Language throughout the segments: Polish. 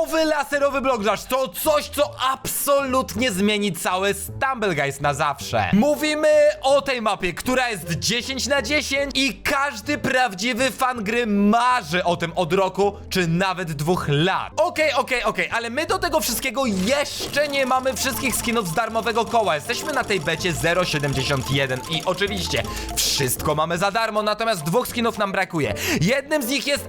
Nowy laserowy blockdash to coś, co absolutnie zmieni cały Stumble Guys na zawsze. Mówimy o tej mapie, która jest 10 na 10 i każdy prawdziwy fan gry marzy o tym od roku, czy nawet dwóch lat. Okej, okej, okej, ale my do tego wszystkiego jeszcze nie mamy wszystkich skinów z darmowego koła. Jesteśmy na tej becie 0.71 i oczywiście wszystko mamy za darmo, natomiast dwóch skinów nam brakuje. Jednym z nich jest...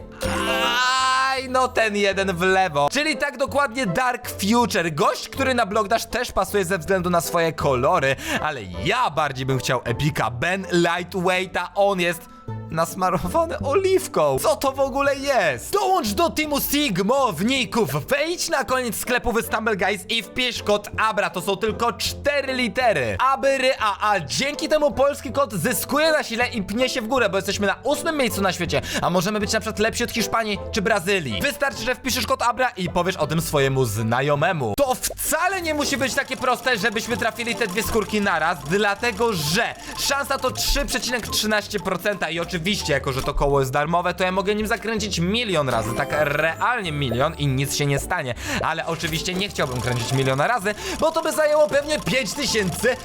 No ten jeden w lewo. Czyli tak dokładnie Dark Future. Gość, który na Blockdash też pasuje ze względu na swoje kolory, ale ja bardziej bym chciał Epika. Ben Lightweighta, on jest nasmarowany oliwką. Co to w ogóle jest? Dołącz do teamu Sigmowników. Wejdź na koniec sklepu w Stumble Guys i wpisz kod ABRA. To są tylko cztery litery. Abyry A, a dzięki temu polski kod zyskuje na sile i pnie się w górę, bo jesteśmy na ósmym miejscu na świecie, a możemy być na przykład lepsi od Hiszpanii czy Brazylii. Wystarczy, że wpiszesz kod ABRA i powiesz o tym swojemu znajomemu. To wcale nie musi być takie proste, żebyśmy trafili te dwie skórki naraz, dlatego że szansa to 3,13% i oczywiście, jako że to koło jest darmowe, to ja mogę nim zakręcić milion razy, tak realnie milion i nic się nie stanie. Ale oczywiście nie chciałbym kręcić miliona razy, bo to by zajęło pewnie 5000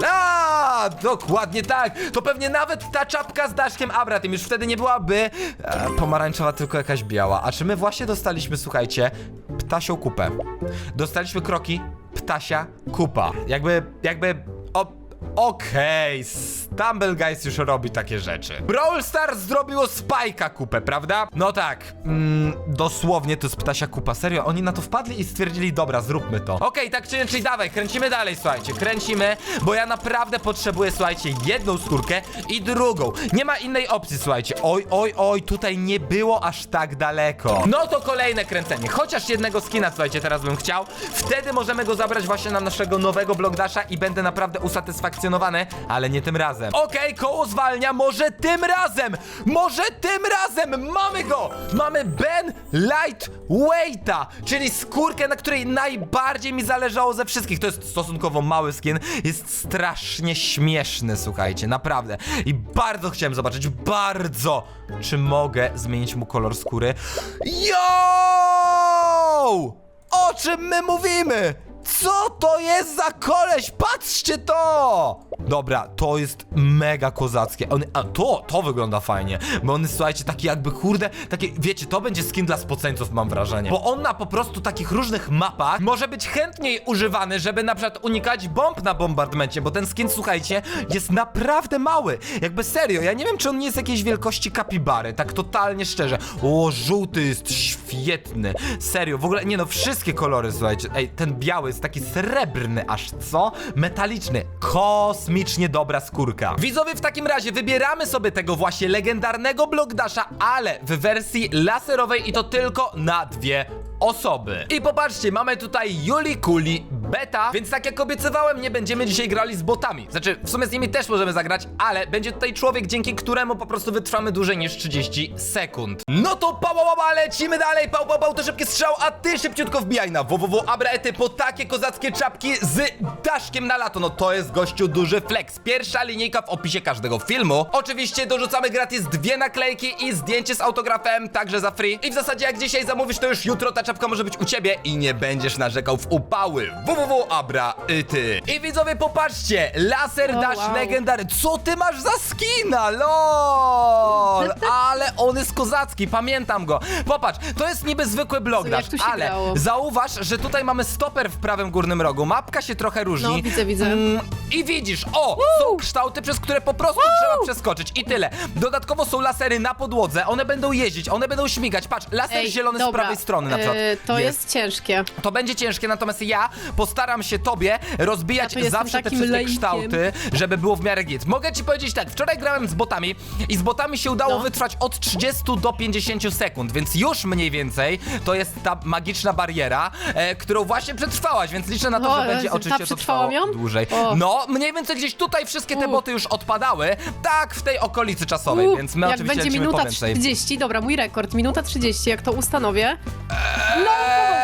lat! Dokładnie tak! To pewnie nawet ta czapka z daszkiem Abra, tym już wtedy nie byłaby e, pomarańczowa, tylko jakaś biała. A czy my właśnie dostaliśmy, słuchajcie, ptasią kupę? Dostaliśmy kroki ptasia kupa. Jakby, jakby... Okej, Stumble Guys już robi takie rzeczy. Brawl Stars zrobiło Spajka kupę, prawda? No tak, mm, dosłownie to jest ptasia kupa. Serio, oni na to wpadli i stwierdzili, dobra, zróbmy to. Okej, tak czy inaczej, dawaj, kręcimy dalej, słuchajcie, kręcimy, bo ja naprawdę potrzebuję, słuchajcie, jedną skórkę i drugą. Nie ma innej opcji, słuchajcie. Oj, oj, oj, tutaj nie było aż tak daleko. No to kolejne kręcenie, chociaż jednego skina, słuchajcie, teraz bym chciał. Wtedy możemy go zabrać właśnie na naszego nowego blogdasza i będę naprawdę usatysfakcjonowany, ale nie tym razem. Okej, koło zwalnia, może tym razem! Może tym razem! Mamy go! Mamy Ben Lightweighta, czyli skórkę, na której najbardziej mi zależało ze wszystkich. To jest stosunkowo mały skin, jest strasznie śmieszny, słuchajcie, naprawdę. I bardzo chciałem zobaczyć, bardzo, czy mogę zmienić mu kolor skóry. Yo! O czym my mówimy? Co to jest za koleś? Patrzcie to! Dobra, to jest mega kozackie. On, a to, to wygląda fajnie, bo on słuchajcie, taki jakby kurde, takie, wiecie, to będzie skin dla spoceńców, mam wrażenie. Bo on na po prostu takich różnych mapach może być chętniej używany, żeby na przykład unikać bomb na bombardmencie, bo ten skin, słuchajcie, jest naprawdę mały. Jakby serio, ja nie wiem, czy on nie jest jakiejś wielkości kapibary, tak totalnie szczerze. O, żółty jest świetny. Serio, w ogóle, nie no, wszystkie kolory, słuchajcie. Ej, ten biały jest taki srebrny aż, co? Metaliczny. Kosmicznie dobra skórka. Widzowie, w takim razie wybieramy sobie tego właśnie legendarnego Blockdasha, ale w wersji laserowej i to tylko na dwie osoby. I popatrzcie, mamy tutaj Juli Kuli Beta, więc tak jak obiecywałem, nie będziemy dzisiaj grali z botami. Znaczy, w sumie z nimi też możemy zagrać, ale będzie tutaj człowiek, dzięki któremu po prostu wytrwamy dłużej niż 30 sekund. No to pał, pał, pał, lecimy dalej, pał, pał, pał, to szybki strzał, a ty szybciutko wbijaj na www.abraety po takie kozackie czapki z daszkiem na lato. No to jest gościu duży flex. Pierwsza linijka w opisie każdego filmu. Oczywiście dorzucamy gratis dwie naklejki i zdjęcie z autografem, także za free. I w zasadzie jak dzisiaj zamówisz, to już jutro ta czapka może być u ciebie i nie będziesz narzekał w upały. I widzowie, popatrzcie, laser O, dash wow. legendary. Co ty masz za skina? LOL! Ale on jest kozacki, pamiętam go. Popatrz, to jest niby zwykły blok Słuchaj, dash, jak tu się ale grało. zauważ, że tutaj mamy stoper w prawym górnym rogu. Mapka się trochę różni. No, widzę, widzę. Mm, I widzisz, o, są kształty, przez które po prostu trzeba przeskoczyć i tyle. Dodatkowo są lasery na podłodze, one będą jeździć, one będą śmigać. Patrz, laser Ej, zielony z dobra, prawej strony na przykład. e, to jest. ciężkie. To będzie ciężkie, natomiast ja postaram się tobie rozbijać Ja jestem zawsze te takim wszystkie laikiem. kształty, żeby było w miarę git. Mogę ci powiedzieć tak, wczoraj grałem z botami i z botami się udało No. wytrwać od 30 do 50 sekund, więc już mniej więcej to jest ta magiczna bariera, e, którą właśnie przetrwałaś, więc liczę na to, O, że będzie Jezu, oczywiście to przetrwałam trwało ją? dłużej. O. No, mniej więcej gdzieś tutaj wszystkie te U. boty już odpadały, tak w tej okolicy czasowej, więc my jak oczywiście będzie lecimy minuta po więcej. 30, dobra, mój rekord, minuta 30, jak to ustanowię. Eee, no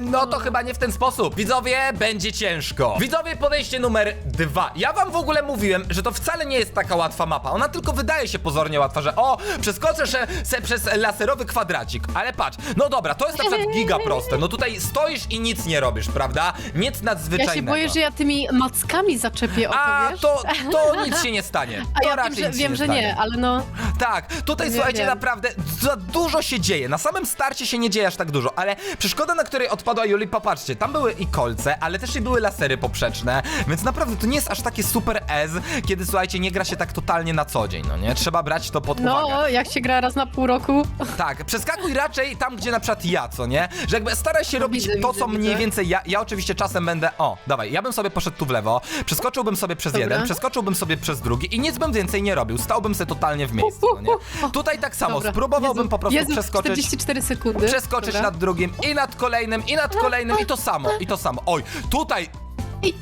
No to chyba nie w ten sposób. Widzowie, będzie ciężko. Widzowie, podejście numer dwa. Ja wam w ogóle mówiłem, że to wcale nie jest taka łatwa mapa. Ona tylko wydaje się pozornie łatwa, że o, przeskoczę się se przez laserowy kwadracik. Ale patrz, no dobra, to jest na przykład giga proste. No tutaj stoisz i nic nie robisz, prawda? Nic Ja nadzwyczajnego. się boję, że ja tymi mackami zaczepię o to, A, wiesz? to, to nic się nie stanie. A To ja wiem, raczej że, nic wiem, nie że stanie. nie, ale no... Tak, tutaj Nie słuchajcie, wiem. naprawdę za dużo się dzieje. Na samym starcie się nie dzieje aż tak dużo, ale przeszkoda, na której odpadła Juli, popatrzcie, tam były i kolce, ale też i były lasery poprzeczne, więc naprawdę to nie jest aż takie super S, kiedy słuchajcie, nie gra się tak totalnie na co dzień, no nie? Trzeba brać to pod uwagę. No, jak się gra raz na pół roku. Tak, przeskakuj raczej tam, gdzie na przykład ja, co nie? Że jakby staraj się robić Widzę, to, widzę, co mniej widzę. więcej ja. Ja oczywiście czasem będę. O, dawaj, ja bym sobie poszedł tu w lewo, przeskoczyłbym sobie przez Dobra. jeden, przeskoczyłbym sobie przez drugi i nic bym więcej nie robił. Stałbym sobie totalnie w miejscu, no nie? Tutaj tak samo, Dobra. spróbowałbym Jezu, po prostu Jezu, przeskoczyć. 44 sekundy. Przeskoczyć Dobra. nad drugim i nad kolejnym, i nad kolejnym, i to samo, i to samo. Oj, tutaj nie,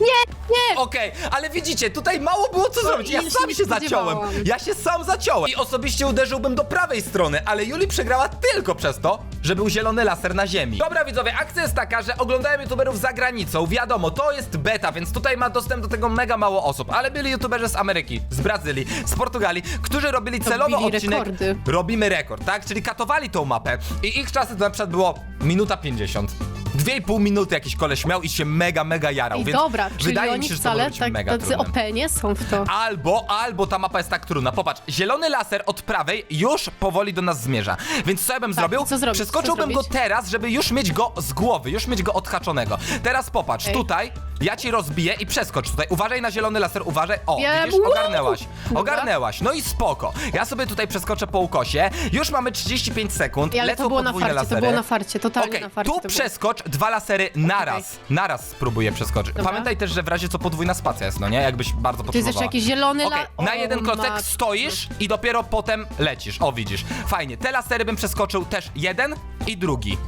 nie! Okej, ale widzicie, tutaj mało było co zrobić. Ja ja się sam nie się zaciąłem. spodziewałam. Ja się sam zaciąłem. I osobiście uderzyłbym do prawej strony, ale Juli przegrała tylko przez to, że był zielony laser na ziemi. Dobra widzowie, akcja jest taka, że oglądałem youtuberów za granicą. Wiadomo, to jest beta, więc tutaj ma dostęp do tego mega mało osób. Ale byli youtuberzy z Ameryki, z Brazylii, z Portugalii, którzy robili celowo Robili odcinek. rekordy. Robimy rekord, tak? Czyli katowali tą mapę. I ich czasy to na przykład było minuta 50. Dwie i pół minuty jakiś koleś miał i się mega, mega jarał. I więc dobra, czyli wydaje oni mi się, że to może wcale być tak, mega tacy trudne. OP nie są w to. Albo, albo ta mapa jest tak trudna. Popatrz, zielony laser od prawej już powoli do nas zmierza. Więc co ja bym Tak, zrobił? co zrobić? Przeskoczyłbym Co go zrobić? teraz, żeby już mieć go z głowy, już mieć go odhaczonego. Teraz popatrz, Okej. tutaj ja ci rozbiję i przeskocz tutaj. Uważaj na zielony laser, uważaj. O, Wiem. widzisz, Wow. ogarnęłaś. Dobra. Ogarnęłaś. No i spoko. Ja sobie tutaj przeskoczę po ukosie. Już mamy 35 sekund. Ale Lecą to było na podwójne farcie, lasery. to było na farcie, totalnie Okej, na farcie tu to było. przeskocz dwa lasery naraz. Naraz spróbuję przeskoczyć. Dobra. Pamiętaj też, że w razie co podwójna spacja jest, no nie? Jakbyś bardzo To jest potrzebowała. jeszcze jakiś zielony Okej, la... na O, jeden klocek matko. stoisz i dopiero potem lecisz. O, widzisz. Fajnie. Te lasery bym przeskoczył też jeden i drugi.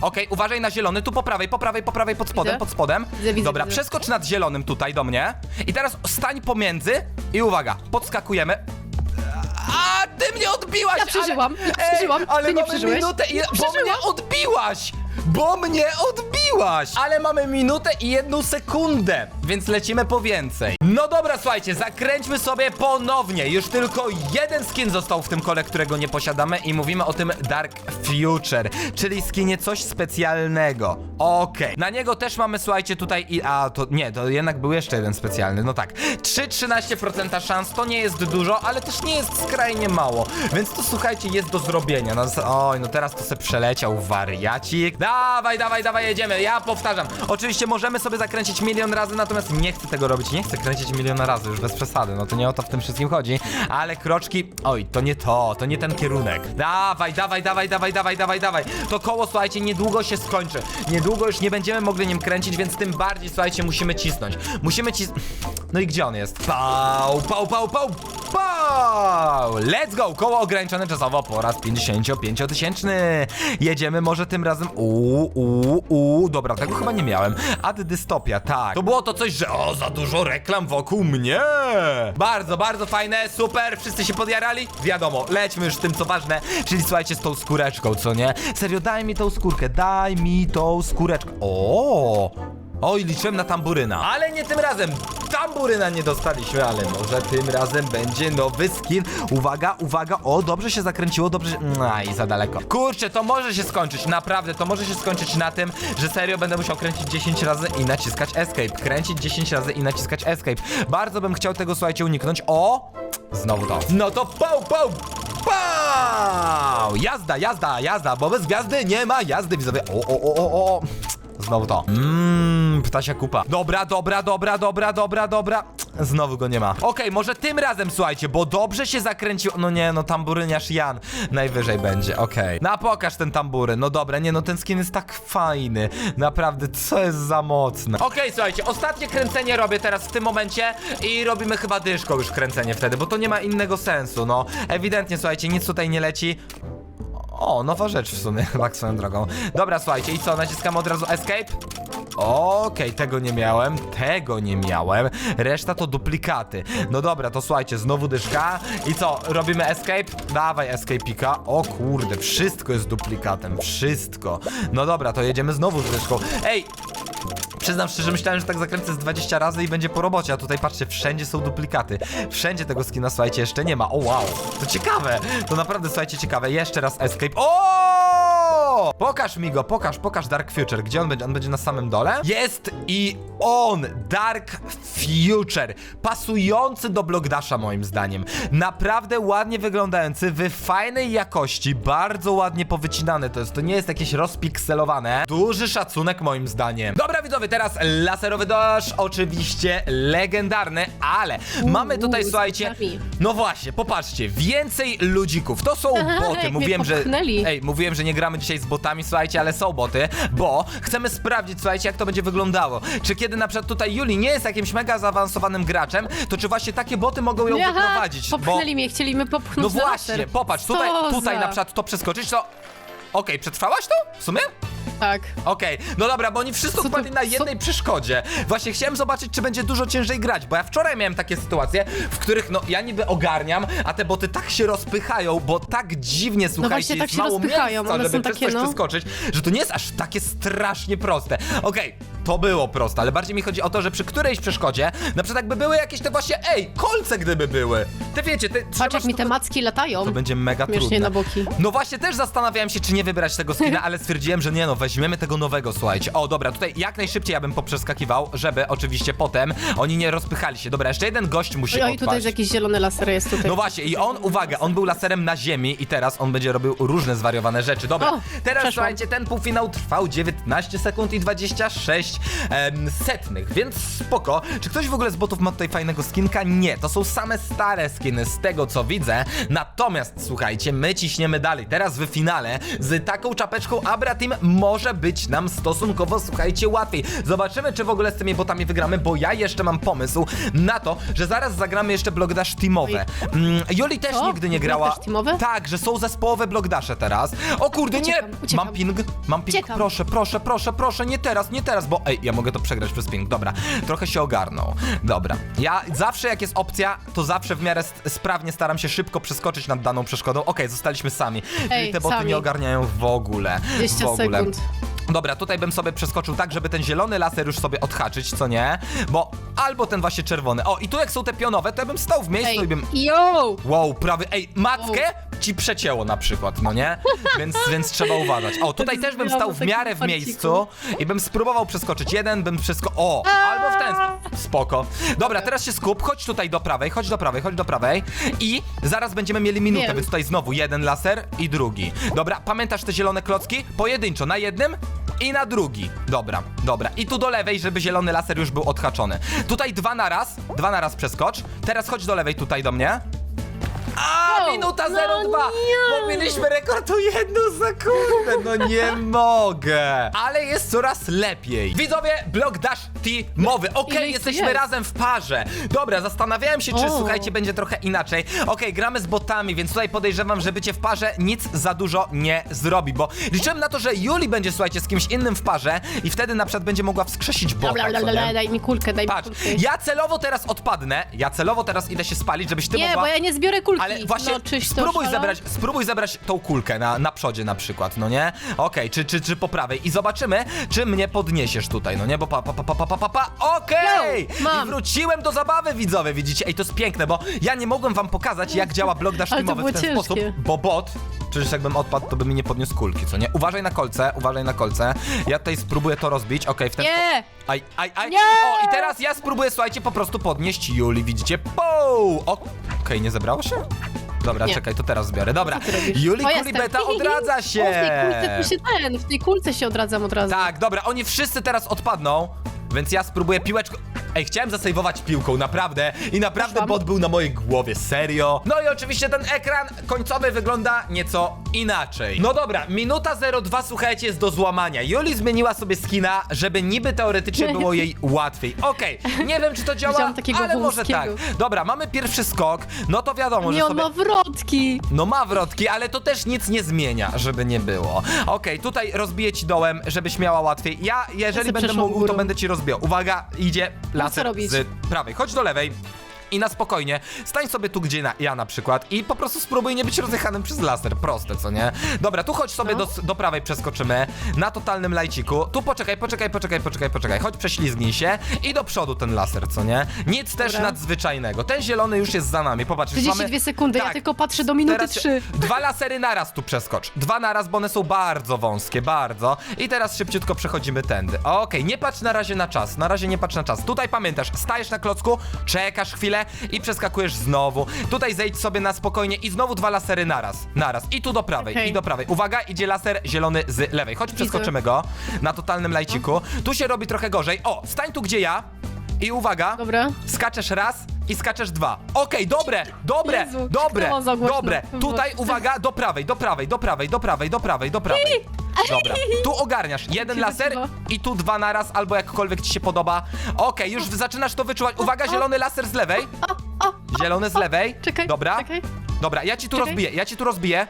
Okej, uważaj na zielony, tu po prawej, po prawej, po prawej, pod spodem, Widzę. pod spodem. Widzę, widzę, Dobra, widzę. przeskocz nad zielonym tutaj do mnie. I teraz stań pomiędzy i uwaga, podskakujemy. A ty mnie odbiłaś! Ja przeżyłam, ale, ja przeżyłam, Ej, ale ty nie mamy przeżyłeś? minutę i... Bo Przeżyłam. mnie odbiłaś! Bo mnie odbiłaś! Ale mamy minutę i jedną sekundę, więc lecimy po więcej. No dobra, słuchajcie, zakręćmy sobie ponownie. Już tylko jeden skin został w tym kole, którego nie posiadamy i mówimy o tym Dark Future, czyli skinie coś specjalnego. Okej. Na niego też mamy, słuchajcie, tutaj i... A, to nie, to jednak był jeszcze jeden specjalny. No tak. 3-13% szans to nie jest dużo, ale też nie jest skrajnie mało. Więc to, słuchajcie, jest do zrobienia. No, oj, no teraz to se przeleciał wariacik. Dawaj, dawaj, dawaj, jedziemy. Ja powtarzam. Oczywiście możemy sobie zakręcić milion razy, natomiast nie chcę tego robić. Nie chcę kręcić miliona razy, już bez przesady. No to nie o to w tym wszystkim chodzi. Ale kroczki... Oj, to nie to, to nie ten kierunek. Dawaj, dawaj, dawaj, dawaj, dawaj, dawaj, dawaj. To koło, słuchajcie, niedługo się skończy. Niedługo już nie będziemy mogli nim kręcić, więc tym bardziej, słuchajcie, musimy cisnąć. Musimy cisnąć... No i gdzie on jest? Pał, pał, pał, pał, pał! Let's go! Koło ograniczone czasowo po raz 55-tysięczny. Jedziemy może tym razem... Uuu, uuu, uuu. Dobra, tego chyba nie miałem. Ad dystopia, tak. To było to coś, że o, za dużo reklam wokół mnie. Bardzo, bardzo fajne, super. Wszyscy się podjarali? Wiadomo, lećmy już z tym, co ważne. Czyli słuchajcie, z tą skóreczką, co nie? Serio, daj mi tą skórkę, daj mi tą skóreczkę. O! Oj, liczyłem na tamburyna. Ale nie tym razem. Tamburyna nie dostaliśmy, ale może tym razem będzie nowy skin. Uwaga, uwaga. O, dobrze się zakręciło, dobrze się... Aj, za daleko. Kurczę, to może się skończyć, naprawdę. To może się skończyć na tym, że serio będę musiał kręcić 10 razy i naciskać escape. Kręcić 10 razy i naciskać escape. Bardzo bym chciał tego, słuchajcie, uniknąć. O! Znowu to. No to pał, pał, pał! Jazda, jazda, jazda, bo bez gwiazdy nie ma jazdy, widzowie. O, o, o, o, o. Znowu to. Mmm, ptasia kupa. Dobra, dobra, dobra, dobra, dobra, dobra. Znowu go nie ma. Okej, może tym razem, słuchajcie, bo dobrze się zakręcił. No nie, no tamburyniarz Jan najwyżej będzie, okej. No a pokaż ten tamburyn. No dobra, nie, no ten skin jest tak fajny. Naprawdę, co jest za mocne. Okej, słuchajcie, ostatnie kręcenie robię teraz w tym momencie i robimy chyba dyszką już kręcenie wtedy, bo to nie ma innego sensu, no. Ewidentnie, słuchajcie, nic tutaj nie leci. O, nowa rzecz w sumie, tak swoją drogą. Dobra, słuchajcie, i co, naciskamy od razu escape? Okej, tego nie miałem, tego nie miałem. Reszta to duplikaty. No dobra, to słuchajcie, znowu dyszka. I co, robimy escape? Dawaj escape'ika. O kurde, wszystko jest duplikatem, wszystko. No dobra, to jedziemy znowu z dyszką. Ej, Przyznam szczerze, myślałem, że tak zakręcę z 20 razy i będzie po robocie, a tutaj patrzcie, wszędzie są duplikaty. Wszędzie tego skina, słuchajcie, jeszcze nie ma. O wow, to ciekawe. To naprawdę, słuchajcie, ciekawe. Jeszcze raz escape. O! Pokaż mi go, pokaż, pokaż Dark Future. Gdzie on będzie? On będzie na samym dole? Jest i on, Dark Future. Pasujący do Blockdasha moim zdaniem. Naprawdę ładnie wyglądający, w fajnej jakości, bardzo ładnie powycinane to jest. To nie jest jakieś rozpikselowane. Duży szacunek moim zdaniem. Dobra widzowie, teraz laserowy doż, oczywiście legendarny, ale mamy tutaj, słuchajcie, no właśnie, popatrzcie, więcej ludzików. To są Aha, boty. jak mnie Mówiłem, że. popchnęli. Ej, mówiłem, że nie gramy dzisiaj z botami, słuchajcie, ale są boty, bo chcemy sprawdzić, słuchajcie, jak to będzie wyglądało. Czy kiedy na przykład tutaj Juli nie jest jakimś mega zaawansowanym graczem, to czy właśnie takie boty mogą ją Aha, wyprowadzić? popchnęli mnie, chcieli mnie popchnąć No na właśnie, laser. popatrz, Co tutaj, tutaj za- na przykład to przeskoczyć, to. Okej, przetrwałaś to? W sumie? Tak. Okej, no dobra, bo oni wszyscy odpadli na co- jednej przeszkodzie. Właśnie chciałem zobaczyć, czy będzie dużo ciężej grać, bo ja wczoraj miałem takie sytuacje, w których no ja niby ogarniam, a te boty tak się rozpychają, bo tak dziwnie, słuchajcie, właśnie tak jest się mało rozpychają, miejsca, one żeby są przez takie, coś no. przeskoczyć, że to nie jest aż takie strasznie proste. Okej. To było proste, ale bardziej mi chodzi o to, że przy którejś przeszkodzie, na przykład jakby były jakieś te właśnie, ej, kolce gdyby były. Te wiecie, te Patrz jak mi te macki latają. to będzie mega Śmiesznie trudne. na boki. No właśnie też zastanawiałem się, czy nie wybrać tego skina, ale stwierdziłem, że nie no, weźmiemy tego nowego, słuchajcie. O, dobra, tutaj jak najszybciej ja bym poprzeskakiwał, żeby oczywiście potem oni nie rozpychali się. Dobra, jeszcze jeden gość musi Oj, oj, odpaść. tutaj jest jakiś zielony laser jest tutaj. No właśnie, i on, uwaga, on był laserem na ziemi i teraz on będzie robił różne zwariowane rzeczy. Dobra, O, teraz przeszłam. słuchajcie, ten półfinał trwał 19 sekund i 26 em, setnych, więc spoko. Czy ktoś w ogóle z botów ma tutaj fajnego skinka? Nie, to są same stare skiny z tego co widzę. Natomiast słuchajcie, my ciśniemy dalej. Teraz w finale z taką czapeczką Abra Team może być nam stosunkowo, słuchajcie, łatwiej. Zobaczymy, czy w ogóle z tymi botami wygramy, bo ja jeszcze mam pomysł na to, że zaraz zagramy jeszcze Blockdash Teamowe. Mm, Juli też O, nigdy nie grała. Teamowe? Tak, że są zespołowe Blockdasze teraz. O kurde, Uciekam, nie! uciekam. Mam ping, mam ping. Uciekam. Proszę, proszę, proszę, proszę, nie teraz, nie teraz, bo ej, ja mogę to przegrać przez ping. Dobra, trochę się ogarnął. Dobra. Ja zawsze jak jest opcja, to zawsze w miarę sprawnie staram się szybko przeskoczyć nad daną przeszkodą. Okej, zostaliśmy sami. Czyli Ej, te boty sami. nie ogarniają w ogóle. 20 w ogóle. sekund. Dobra, tutaj bym sobie przeskoczył tak, żeby ten zielony laser już sobie odhaczyć, co nie? Bo albo ten właśnie czerwony. O, i tu jak są te pionowe, to ja bym stał w miejscu i Ej, bym yo! Wow, prawie. Ej, matkę ci przecięło na przykład, no nie? Więc, więc trzeba uważać. O, tutaj też bym stał w miarę w miejscu i bym spróbował przeskoczyć jeden, bym przesko... O, albo w ten sposób. Spoko. Dobra, teraz się skup, chodź tutaj do prawej, chodź do prawej, chodź do prawej i zaraz będziemy mieli minutę, Wiem. więc tutaj znowu jeden laser i drugi. Dobra, pamiętasz te zielone klocki? Pojedynczo, na jednym i na drugi. Dobra, dobra. I tu do lewej, żeby zielony laser już był odhaczony. Tutaj dwa na raz, dwa na raz przeskocz. Teraz chodź do lewej tutaj do mnie. A, No, minuta no 02! nie. Bo mieliśmy rekord o jedną sekundę, no nie mogę! Ale jest coraz lepiej. Widzowie, Block Dash Teamowy. Okej, Ile ich tu jesteśmy jest? razem w parze. Dobra, zastanawiałem się, czy O. słuchajcie, będzie trochę inaczej. Okej, gramy z botami, więc tutaj podejrzewam, że bycie w parze nic za dużo nie zrobi, bo liczyłem na to, że Juli będzie, słuchajcie, z kimś innym w parze i wtedy na przykład będzie mogła wskrzesić bota. Co nie? bla, daj mi kulkę, daj mi Patrz, kulkę. ja celowo teraz odpadnę, ja celowo teraz idę się spalić, żebyś ty Nie, mogła... bo ja nie zbiorę kulki. Ale właśnie no, czyś to spróbuj szalał? zebrać, spróbuj zebrać tą kulkę na, na przodzie na przykład, no nie? Okej, czy, czy, czy po prawej i zobaczymy, czy mnie podniesiesz tutaj, no nie? Bo pa, pa, pa, pa, pa, pa, pa, pa. okej! Yo, mam. I wróciłem do zabawy, widzowie, widzicie? Ej, to jest piękne, bo ja nie mogłem wam pokazać, jak działa blok dash Ale to teamowy w ten było sposób, ciężkie. bo bot, przecież jakbym odpadł, to by mi nie podniósł kulki, co nie? Uważaj na kolce, uważaj na kolce. Ja tutaj spróbuję to rozbić, okej, w ten Nie! Aj, aj, aj. Nie! O, i teraz ja spróbuję, słuchajcie, po prostu podnieść Juli, widzicie? Poł! O, Okej, nie zebrało się? Dobra, Nie. czekaj, to teraz zbiorę. Dobra, Co ty robisz? Juli O, Kulibeta odradza się! O, w tej kulce tu się ten, w tej kulce się odradzam od razu. Tak, dobra, oni wszyscy teraz odpadną, więc ja spróbuję piłeczką... Ej, chciałem zasejwować piłką, naprawdę. I naprawdę Poszłam. bot był na mojej głowie, serio. No i oczywiście ten ekran końcowy wygląda nieco inaczej. No dobra, minuta 02, słuchajcie, jest do złamania. Juli zmieniła sobie skina, żeby niby teoretycznie było jej łatwiej. Okej, nie wiem czy to działa, Wziąłam takiego ale może tak. wąskiego. Dobra, mamy pierwszy skok, no to wiadomo, że Nie, on sobie... ma wrotki. No ma wrotki, ale to też nic nie zmienia, żeby nie było. Okej, tutaj rozbiję ci dołem, żebyś miała łatwiej. Ja, jeżeli sobie będę przeszłam mógł, to górą. będę ci rozbijał. Uwaga, idzie laser robić? z prawej. Chodź do lewej. I na spokojnie, stań sobie tu, gdzie na, ja na przykład i po prostu spróbuj nie być rozjechanym przez laser. Proste, co nie? Dobra, tu chodź sobie No. do, do prawej przeskoczymy, na totalnym lajciku. Tu poczekaj, poczekaj, poczekaj, poczekaj, poczekaj. Chodź, prześlizgnij się i do przodu ten laser, co nie? Nic też Dobra. nadzwyczajnego. Ten zielony już jest za nami. Popatrz, już 32 mamy... sekundy, ja Tak. tylko patrzę do minuty Teraz się- 3. Dwa lasery naraz tu przeskocz. Dwa naraz, bo one są bardzo wąskie, bardzo. I teraz szybciutko przechodzimy tędy. Okej, nie patrz na razie na czas. Na razie nie patrz na czas. Tutaj pamiętasz, stajesz na klocku, czekasz chwilę i przeskakujesz znowu. Tutaj zejdź sobie na spokojnie i znowu dwa lasery naraz. Naraz. I tu do prawej, Okej. i do prawej. Uwaga, idzie laser zielony z lewej. Chodź, przeskoczymy go na totalnym lajciku. Tu się robi trochę gorzej. O, stań tu gdzie ja. I uwaga, Dobra. Skaczesz raz i skaczesz dwa. Okej, dobre, dobre, Jezu, dobre, kliknęłam za głośno. dobre. Tutaj uwaga, do prawej, do prawej, do prawej, do prawej, do prawej, do prawej. Dobra, tu ogarniasz. Jeden laser i tu dwa naraz, albo jakkolwiek ci się podoba. Okej, już zaczynasz to wyczuwać. Uwaga, zielony laser z lewej. Zielony z lewej. czekaj, Dobra. czekaj. Dobra, ja ci tu Czekaj. rozbiję, ja ci tu rozbiję.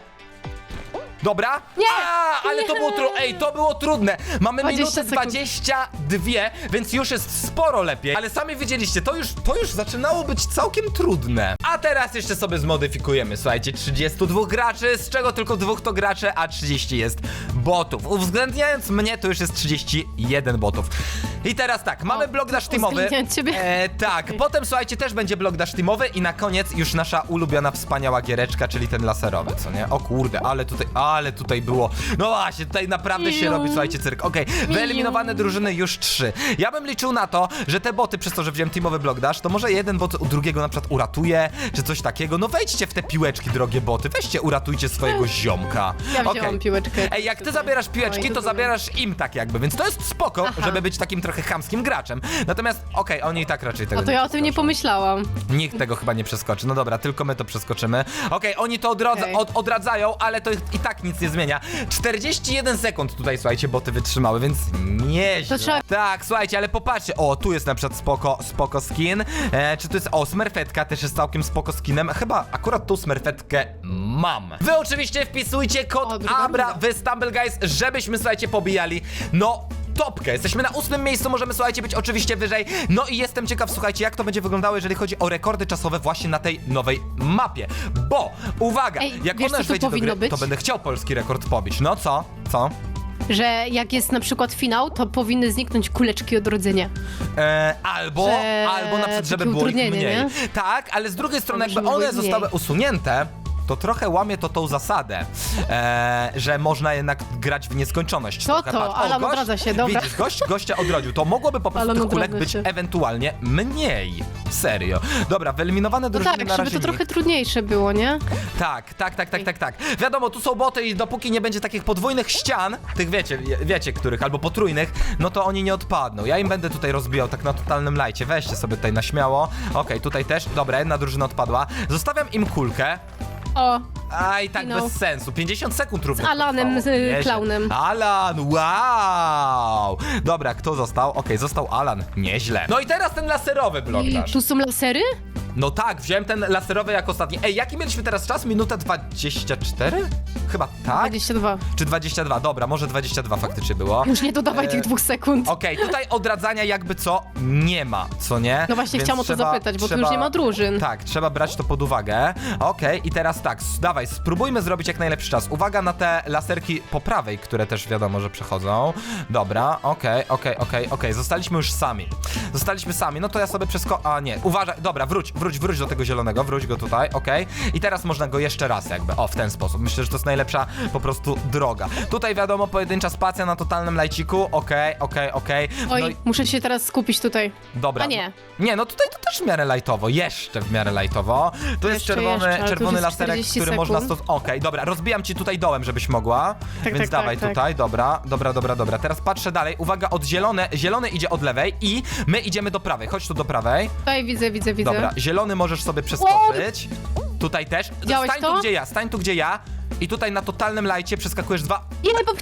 Dobra? Nie! A, ale to było trudne. Ej, to było trudne. Mamy 20 minutę sekund. 22, więc już jest sporo lepiej. Ale sami widzieliście, to już, to już zaczynało być całkiem trudne. A teraz jeszcze sobie zmodyfikujemy. Słuchajcie, 32 graczy, z czego tylko dwóch to gracze, a 30 jest botów. Uwzględniając mnie, to już jest 31 botów. I teraz tak, mamy blok dash teamowy. uwzględniając ciebie. E, tak, potem słuchajcie, też będzie blok dash teamowy i na koniec już nasza ulubiona, wspaniała giereczka, czyli ten laserowy, co nie? O kurde, ale tutaj, ale tutaj było. No właśnie, tutaj naprawdę się robi, słuchajcie, cyrk. Okej, wyeliminowane drużyny już trzy. Ja bym liczył na to, że te boty, przez to, że wziąłem teamowy blok dash, to może jeden bot u drugiego na przykład uratuje, czy coś takiego. No wejdźcie w te piłeczki, drogie boty, weźcie, uratujcie swojego ziomka. Ja wzięłam Okej. piłeczkę. Ej, jak ty zabierasz piłeczki, Oj, to zabierasz im tak jakby, więc to jest spoko, Aha. żeby być takim trochę chamskim graczem. Natomiast, okej, oni i tak raczej tego A to ja o tym nie przeskoczą. pomyślałam. Nikt tego chyba nie przeskoczy. No dobra, tylko my to przeskoczymy. Okej, oni to odrodza, Okej. od, odradzają, ale to i tak nic nie zmienia. 41 sekund tutaj, słuchajcie, boty wytrzymały, więc nieźle. To trzeba- Tak, słuchajcie, ale popatrzcie. O, tu jest na przykład spoko, spoko skin. E, czy tu jest... O, smerfetka też jest całkiem spoko skinem. Chyba akurat tą smerfetkę mam. Wy oczywiście wpisujcie kod O, druga ABRA runda. w Stumble Guys, żebyśmy, słuchajcie, pobijali. No, topkę. Jesteśmy na ósmym miejscu, możemy, słuchajcie, być oczywiście wyżej. No i jestem ciekaw, słuchajcie, jak to będzie wyglądało, jeżeli chodzi o rekordy czasowe właśnie na tej nowej mapie. Bo, uwaga, Ej, jak wiesz, ona co już tu wejdzie do powinno gry, być? to będę chciał polski rekord pobić. No co? Co? Że jak jest na przykład finał, to powinny zniknąć kuleczki odrodzenia. E, albo, Że albo na przykład, żeby takie było ich utrudnienie, mniej. nie? Tak, ale z drugiej strony, Żeby jakby było one ich mniej. zostały usunięte, to trochę łamie to tą zasadę, e, że można jednak grać w nieskończoność. Co trochę. to? Patrz, o, Alan gość- odradza się, dobra. Widzisz, gość, gościa odrodził. To mogłoby po prostu Alan tych być się. ewentualnie mniej. Serio. Dobra, wyeliminowane No drużyny tak, na żeby razie to trochę trudniejsze było, nie? Tak, tak, tak, tak, tak, tak. Wiadomo, tu są boty i dopóki nie będzie takich podwójnych ścian, tych wiecie, wiecie których, albo potrójnych, no to oni nie odpadną. Ja im będę tutaj rozbijał tak na totalnym lajcie. Weźcie sobie tutaj na śmiało. Okej, tutaj też. Dobra, jedna drużyna odpadła. Zostawiam im kulkę. O, A i tak Finał. bez sensu. 50 sekund również. Z Alanem, to trwało. z, y, Nieźle. klaunem. Alan, wow! Dobra, kto został? Okej, został Alan. Nieźle. No i teraz ten laserowy blok nasz. tu są lasery? No tak, wziąłem ten laserowy jako ostatni. Ej, jaki mieliśmy teraz czas? Minuta 24? Chyba tak? 22. Czy 22? Dobra, może 22 faktycznie było. Już nie dodawaj E, tych dwóch sekund. Okej, tutaj odradzania jakby co nie ma, co nie? No właśnie chciałam o to zapytać, bo tu już nie ma drużyn. Tak, trzeba brać to pod uwagę. Okej, i teraz tak, s- dawaj, spróbujmy zrobić jak najlepszy czas. Uwaga na te laserki po prawej, które też wiadomo, że przechodzą. Dobra, okej, okej, okej, okej, zostaliśmy już sami. Zostaliśmy sami, no to ja sobie przesko... A nie, uważaj, dobra, wróć, wróć, wróć do tego zielonego, wróć go tutaj, okej. I teraz można go jeszcze raz jakby, o, w ten sposób. Myślę, że to jest najlepsze lepsza po prostu droga. Tutaj wiadomo, pojedyncza spacja na totalnym lajciku, okej, okej, okej. Oj, No i muszę się teraz skupić tutaj. dobra. A nie. Nie, no tutaj to też w miarę lajtowo, jeszcze w miarę lajtowo. Tu jest Jeszcze, czerwony, jeszcze, ale tu czerwony już jest laserek, 40 który można sekund. stos... Okej, dobra, rozbijam ci tutaj dołem, żebyś mogła. Tak, Więc tak, dawaj tak, tak. tutaj, dobra, dobra, dobra, dobra. Teraz patrzę dalej, uwaga, od zielone, zielony idzie od lewej i my idziemy do prawej. Chodź tu do prawej. Tutaj widzę, widzę, widzę. Dobra, zielony możesz sobie przeskoczyć. Tutaj też. Widziałeś stań tu to? gdzie ja, stań tu gdzie ja. I tutaj na totalnym lajcie przeskakujesz dwa. Nie, bo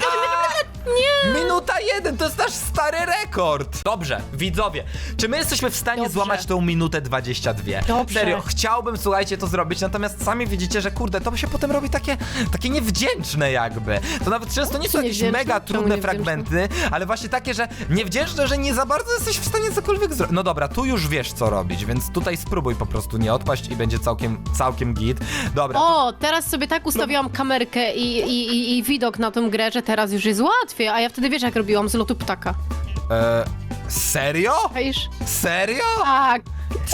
nie! Minuta jeden, to jest nasz stary rekord. Dobrze, widzowie, czy my jesteśmy w stanie Dobrze. złamać tą minutę 22? Dobrze. Serio, chciałbym, słuchajcie, to zrobić, natomiast sami widzicie, że kurde, to się potem robi takie, takie niewdzięczne jakby. To nawet często nie są jakieś Niewdzięczne? mega Czemu trudne niewdzięczne? fragmenty, ale właśnie takie, że niewdzięczne, że nie za bardzo jesteś w stanie cokolwiek zrobić. No dobra, tu już wiesz, co robić, więc tutaj spróbuj po prostu nie odpaść i będzie całkiem, całkiem git. Dobra, O, teraz sobie tak ustawiłam kamerkę i, i, i, i widok na tą grę, że teraz już jest a ja wtedy wiesz jak robiłam z lotu ptaka. e, serio? Wiesz? Serio? Tak.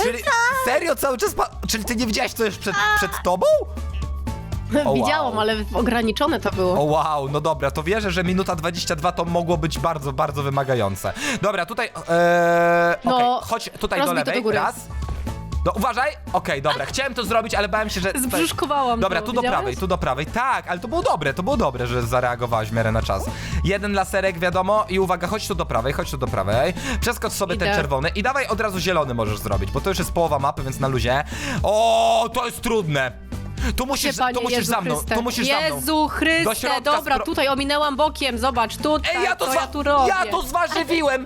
Czyli serio cały czas pa- Czyli ty nie widziałeś, co jest przed, przed tobą? wow. Widziałam, ale ograniczone to było. O wow, no dobra, to wierzę, że minuta 22 to mogło być bardzo, bardzo wymagające. Dobra, tutaj, eee, No, okej, chodź tutaj do rozbij to lewej, do góry. raz. No uważaj, okej, dobra, chciałem to zrobić, ale bałem się, że... Zbrzuszkowałam Dobra, to, tu do widziałeś? prawej, tu do prawej, tak, ale to było dobre, to było dobre, że zareagowałaś w miarę na czas. Jeden laserek, wiadomo, i uwaga, chodź tu do prawej, chodź tu do prawej, przeskocz sobie ten Idę. czerwony i dawaj od razu zielony możesz zrobić, bo to już jest połowa mapy, więc na luzie. O, to jest trudne! Tu musisz, Panie tu musisz Jezu za mną, Chryste. tu musisz za mną. Jezu Chryste, Do środka dobra, spro- tutaj ominęłam bokiem, zobacz, tutaj, Ej, ja to, zwa- ja tu robię. ja to zważywiłem!